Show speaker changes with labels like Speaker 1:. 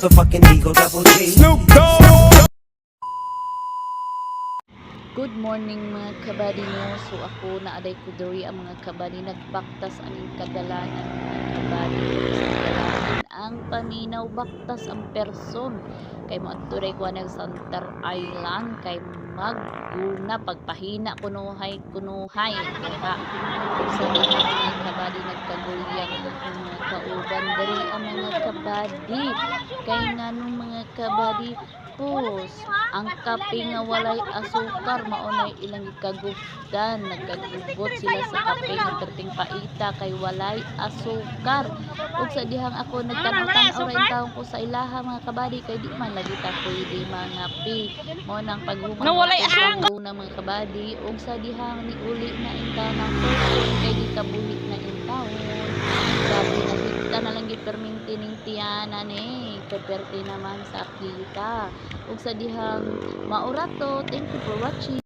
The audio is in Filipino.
Speaker 1: motherfucking Eagle Double G.
Speaker 2: Snoop Dogg.
Speaker 3: Good morning mga kabady mo. So ako na aday ko diri ang mga kabady nagbaktas aning kadalanan mga kabady sa kadalanan ang paminaw baktas ang person kay mo adturay ko nag Center Island kay magguna pagpahina kunuhay kunuhay diha sa mga mga kabady nagkagulyang ang mga kauban diri ang mga kabady kay nganong mga kabady pus ang kape nga walay asukar maunay ilang ikagugdan nagkagubot sila sa kape nga perting paita kay walay asukar. Ug sa dihang ako nagtanaw-tanaw ra taong ko sa ilaha mga kabady kay di man lagi ta pwede mga pi mo nang paghuman
Speaker 4: Na walay
Speaker 3: ang na mga kabady ug sa dihang ni uli na inta ng person kay di giperminti ning tiyana ni kaperte naman sa kita. Ug sa dihang maura to thank you for watching